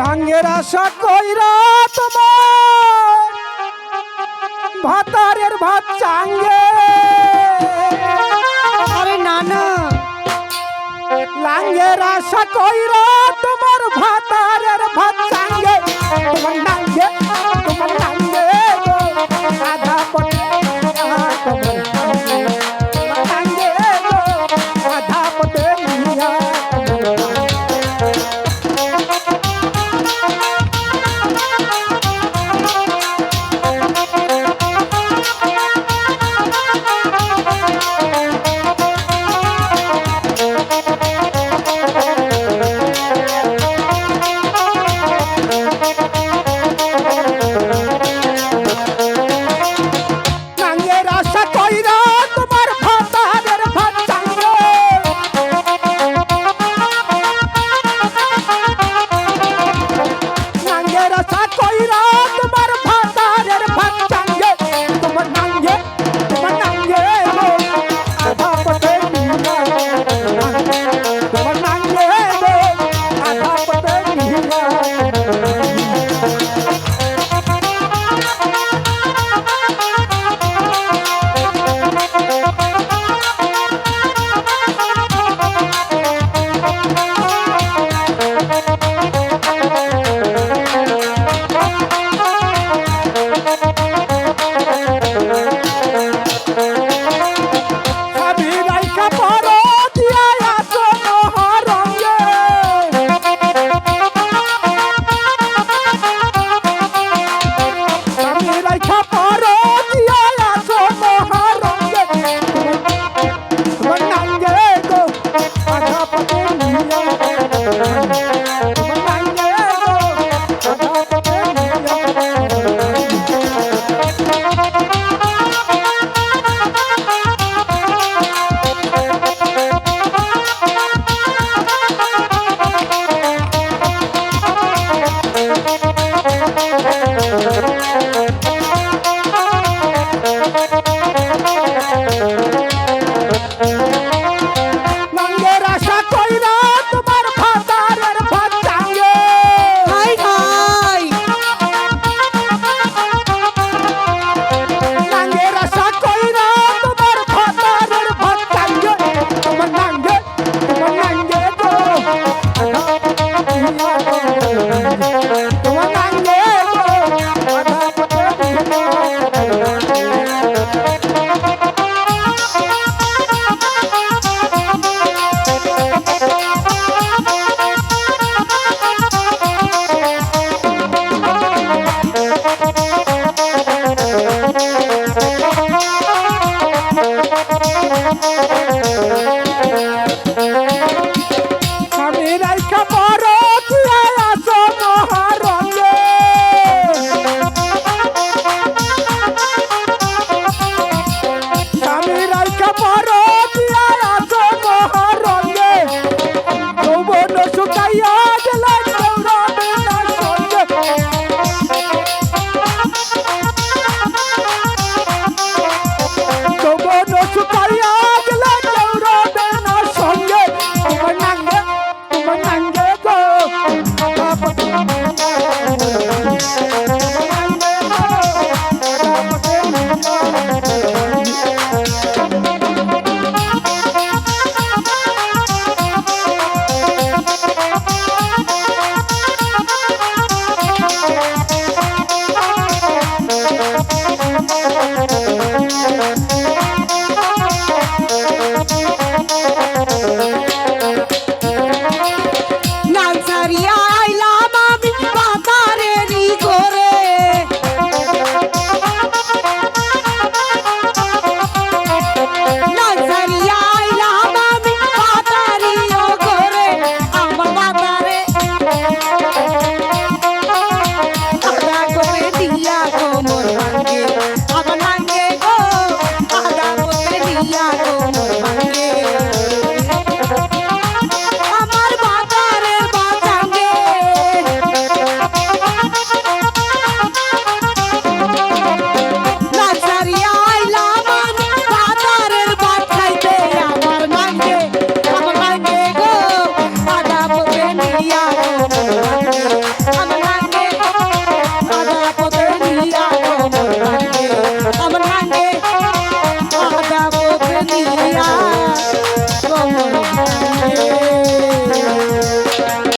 লাঙ্গের আশা কইরা তোমার ভাতারের ভাত চাঙ্গে। আরে নানা না। লাঙ্গের আশা কইরা তোমার